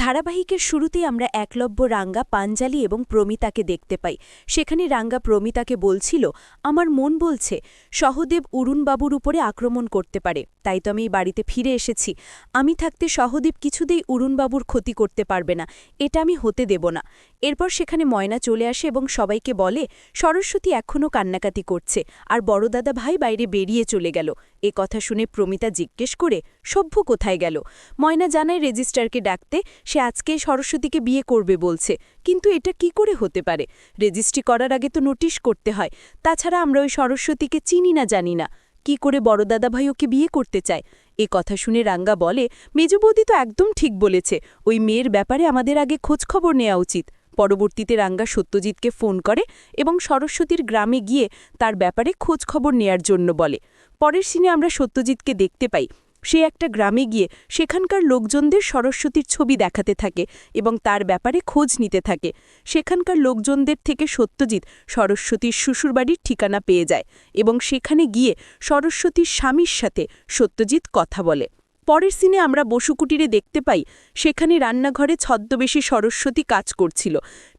ধারাবাহিকের শুরুতেই আমরা একলব্য রাঙ্গা, পাঞ্জালি এবং প্রমিতাকে দেখতে পাই। সেখানে রাঙ্গা প্রমিতাকে বলছিল, আমার মন বলছে, সহদেব অরুণবাবুর উপরে আক্রমণ করতে পারে। তাই তো আমি বাড়িতে ফিরে এসেছি। আমি থাকতে সহদেব কিছুতেই অরুণবাবুর ক্ষতি করতে পারবে না। এটা আমি হতে দেব না। এরপর সেখানে ময়না চলে আসে এবং সবাইকে বলে, সরস্বতী এখনও কান্নাকাতি করছে, আর বড়দাদা ভাই বাইরে বেরিয়ে চলে গেল। এ কথা শুনে প্রমিতা জিজ্ঞেস করে সভ্য কোথায় গেল? ময়না জানায় রেজিস্ট্রারকে ডাকতে, সে আজকে সরস্বতীকে বিয়ে করবে বলছে। কিন্তু এটা কি করে হতে পারে? রেজিস্ট্রি করার আগে তো নোটিশ করতে হয়। তাছাড়া আমরা ওই সরস্বতীকে চিনি না, জানি না। কি করে বড়দাদা ভাই ওকে বিয়ে করতে চায়? এ কথা শুনে রাঙ্গা বলে মেজবৌদি তো একদম ঠিক বলেছে। ওই মেয়ের ব্যাপারে আমাদের আগে খোঁজখবর নেওয়া উচিত। পরবর্তীতে রাঙ্গা সত্যজিৎকে ফোন করে এবং সরস্বতীর গ্রামে গিয়ে তার ব্যাপারে খোঁজখবর নেয়ার জন্য বলে। পরের সিনে আমরা সত্যজিৎকে দেখতে পাই। সে একটা গ্রামে গিয়ে সেখানকার লোকজনদের সরস্বতীর ছবি দেখাতে থাকে এবং তার ব্যাপারে খোঁজ নিতে থাকে। সেখানকার লোকজনদের থেকে সত্যজিৎ সরস্বতীর শ্বশুরবাড়ির ঠিকানা পেয়ে যায় এবং সেখানে গিয়ে সরস্বতীর স্বামীর সাথে সত্যজিৎ কথা বলে। পরের সিনে আমরা বসুকুটিরে দেখতে পাই, সেখানে রান্নাঘরে ছদ্মবেশী সরস্বতী কাজ করছিল।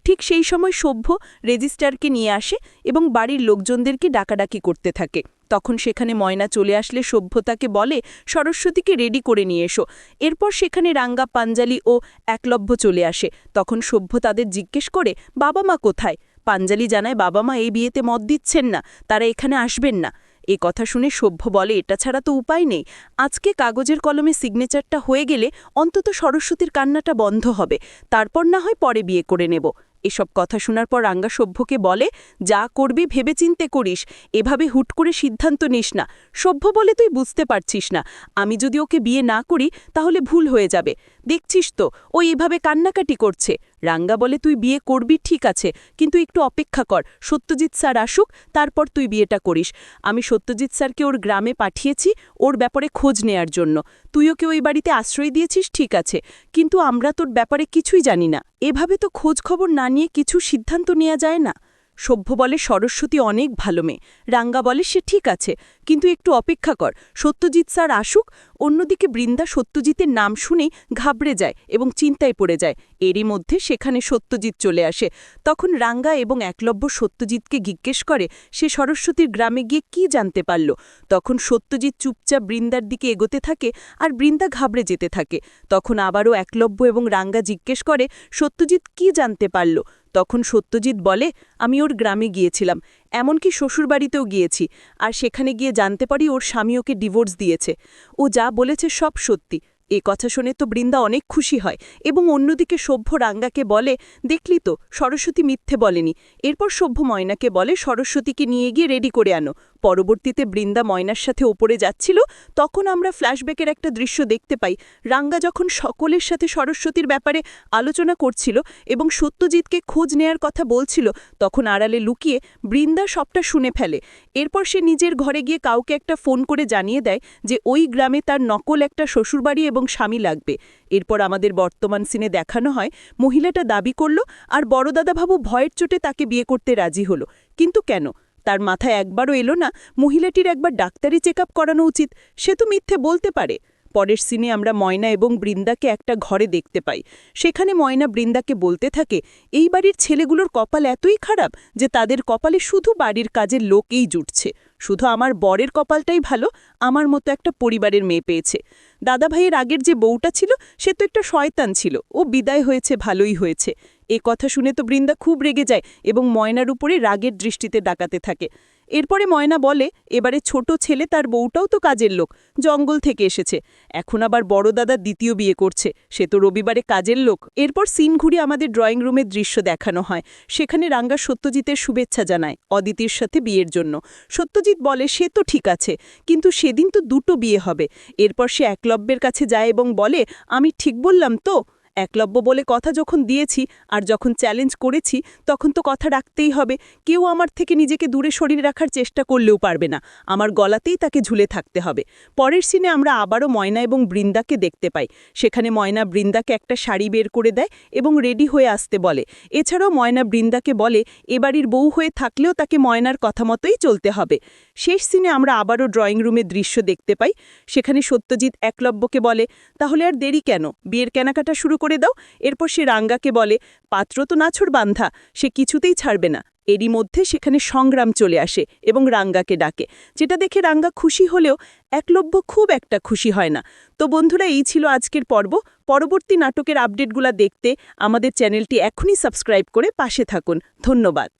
ঠিক সেই সময় সভ্য রেজিস্ট্রারকে নিয়ে আসে এবং বাড়ির লোকজনদেরকে ডাকাডাকি করতে থাকে। তখন সেখানে ময়না চলে আসলে সভ্যতাকে বলে, সরস্বতীকে রেডি করে নিয়ে এসো। এরপর সেখানে রাঙ্গা, পাঞ্জালি ও একলভ্য চলে আসে। তখন সভ্য তাদের জিজ্ঞেস করে, বাবা মা কোথায়? পাঞ্জালি জানায়, বাবা মা এই বিয়েতে মত দিচ্ছেন না, তারা এখানে আসবেন না। এ কথা শুনে সভ্য বলে, এটা ছাড়া তো উপায় নেই। আজকে কাগজের কলমে সিগনেচারটা হয়ে গেলে অন্তত সরস্বতীর কান্নাটা বন্ধ হবে। তারপর না হয় পরে বিয়ে করে নেব। এসব কথা শোনার পর রাঙ্গা সভ্যকে বলে, যা করবি ভেবেচিন্তে করিস। এভাবে হুট করে সিদ্ধান্ত নিস না। সভ্য বলে তুই বুঝতে পারছিস না। আমি যদি ওকে বিয়ে না করি, তাহলে ভুল হয়ে যাবে। দেখছিস তো, ও এভাবে কান্নাকাটি করছে। রাঙ্গা বলে, তুই বিয়ে করবি, ঠিক আছে, কিন্তু একটু অপেক্ষা কর। সত্যজিৎ স্যার আসুক, তারপর তুই বিয়েটা করিস। আমি সত্যজিৎ স্যারকে ওর গ্রামে পাঠিয়েছি, ওর ব্যাপারে খোঁজ নেয়ার জন্য। তুইও ওকে ওই বাড়িতে আশ্রয় দিয়েছিস, ঠিক আছে, কিন্তু আমরা তোর ব্যাপারে কিছুই জানি না। এভাবে তো খোঁজ খবর না নিয়ে কিছু সিদ্ধান্ত নেওয়া যায় না। সভ্য বলে সরস্বতী অনেক ভালো মেয়ে। রাঙ্গা বলে সে ঠিক আছে, কিন্তু একটু অপেক্ষা কর। সত্যজিৎ স্যার আসুক, অন্যদিকে বৃন্দা সত্যজিতের নাম শুনেই ঘাবড়ে যায় এবং চিন্তায় পড়ে যায়। এরই মধ্যে সেখানে সত্যজিৎ চলে আসে। তখন রাঙ্গা এবং একলব্য সত্যজিৎকে জিজ্ঞেস করে, সে সরস্বতীর গ্রামে গিয়ে কি জানতে পারল? তখন সত্যজিৎ চুপচাপ বৃন্দার দিকে এগোতে থাকে আর বৃন্দা ঘাবড়ে যেতে থাকে। তখন আবারও একলব্য এবং রাঙ্গা জিজ্ঞেস করে, সত্যজিৎ কি জানতে পারল? তখন সত্যজিৎ বলে, আমি ওর গ্রামে গিয়েছিলাম। এমনকি শ্বশুরবাড়িতেও গিয়েছি। আর সেখানে গিয়ে জানতে পারি ওর স্বামী ওকে ডিভোর্স দিয়েছে। ও যা বলেছে সব সত্যি। এ কথা শুনে তো বৃন্দা অনেক খুশি হয় এবং অন্যদিকে সভ্য রাঙ্গাকে বলে, দেখলি তো, সরস্বতী মিথ্যে বলেনি। এরপর সভ্য ময়নাকে বলে, সরস্বতীকে নিয়ে গিয়ে রেডি করে আনো। পরবর্তীতে বৃন্দা ময়নার সাথে ওপরে যাচ্ছিল, তখন আমরা ফ্ল্যাশব্যাকের একটা দৃশ্য দেখতে পাই। রাঙ্গা যখন সকলের সাথে সরস্বতীর ব্যাপারে আলোচনা করছিল এবং সত্যজিৎকে খোঁজ নেয়ার কথা বলছিল, তখন আড়ালে লুকিয়ে বৃন্দা সবটা শুনে ফেলে। এরপর সে নিজের ঘরে গিয়ে কাউকে একটা ফোন করে জানিয়ে দেয় যে ওই গ্রামে তার নকল একটা শ্বশুরবাড়ি এবং স্বামী লাগবে। এরপর আমাদের বর্তমান সিনে দেখানো হয়, মহিলাটা দাবি করল, আর বড়দাদাবাবু ভয়ের চোটে তাকে বিয়ে করতে রাজি হলো। কিন্তু কেন? তার মাথায় একবারও এলো না, মহিলাটির একবার ডাক্তারি চেক করানো উচিত, সে তো মিথ্যে বলতে পারে। পরের সিনে আমরা ময়না এবং বৃন্দাকে একটা ঘরে দেখতে পাই। সেখানে ময়না বৃন্দাকে বলতে থাকে, এই বাড়ির ছেলেগুলোর কপাল এতই খারাপ যে তাদের কপালে শুধু বাড়ির কাজের লোকেই জুটছে। শুধু আমার বরের কপালটাই ভালো, আমার মতো একটা পরিবারের মেয়ে পেয়েছে। দাদাভাইয়ের আগের যে বউটা ছিল, সে তো একটা শয়তান ছিল। ও বিদায় হয়েছে, ভালোই হয়েছে। এ কথা শুনে তো বৃন্দা খুব রেগে যায় এবং ময়নার উপরে রাগের দৃষ্টিতে ডাকাতে থাকে। এরপরে ময়না বলে, এবারে ছোট ছেলে তার বউটাও তো কাজের লোক, জঙ্গল থেকে এসেছে। এখন আবার বড় দাদা দ্বিতীয় বিয়ে করছে, সে তো রবিবারে কাজের লোক। এরপর সিন ঘুরে আমাদের ড্রয়িং রুমের দৃশ্য দেখানো হয়। সেখানে রাঙ্গা সত্যজিতের শুভেচ্ছা জানায়, অদিতির সাথে বিয়ের জন্য। সত্যজিৎ বলে, সে তো ঠিক আছে, কিন্তু সেদিন তো দুটো বিয়ে হবে। এরপর সে একলব্যের কাছে যায় এবং বলে, আমি ঠিক বললাম তো? একলব্য বলে কথা যখন দিয়েছি আর যখন চ্যালেঞ্জ করেছি, তখন তো কথা রাখতেই হবে। কেউ আমার থেকে নিজেকে দূরে সরিয়ে রাখার চেষ্টা করলেও পারবে না। আমার গলাতেই তাকে ঝুলে থাকতে হবে। পরের সিনে আমরা আবারও ময়না এবং বৃন্দাকে দেখতে পাই। সেখানে ময়না বৃন্দাকে একটা শাড়ি বের করে দেয় এবং রেডি হয়ে আসতে বলে। এছাড়াও ময়না বৃন্দাকে বলে এবাড়ির বউ হয়ে থাকলেও তাকে ময়নার কথা মতোই চলতে হবে। শেষ সিনে আমরা আবারও ড্রয়িং রুমের দৃশ্য দেখতে পাই। সেখানে সত্যজিৎ একলব্যকে বলে, তাহলে আর দেরি কেন? বিয়ের কেনাকাটা শুরু করে দাও। এরপর সে রাঙ্গাকে বলে, পাত্র তো নাছড় বান্ধা, সে কিছুতেই ছাড়বে না। এরই মধ্যে সেখানে সংগ্রাম চলে আসে এবং রাঙ্গাকে ডাকে। যেটা দেখে রাঙ্গা খুশি হলেও একলব্য খুব একটা খুশি হয় না। তো বন্ধুরা, এই ছিল আজকের পর্ব। পরবর্তী নাটকের আপডেটগুলো দেখতে আমাদের চ্যানেলটি এখনই সাবস্ক্রাইব করে পাশে থাকুন। ধন্যবাদ।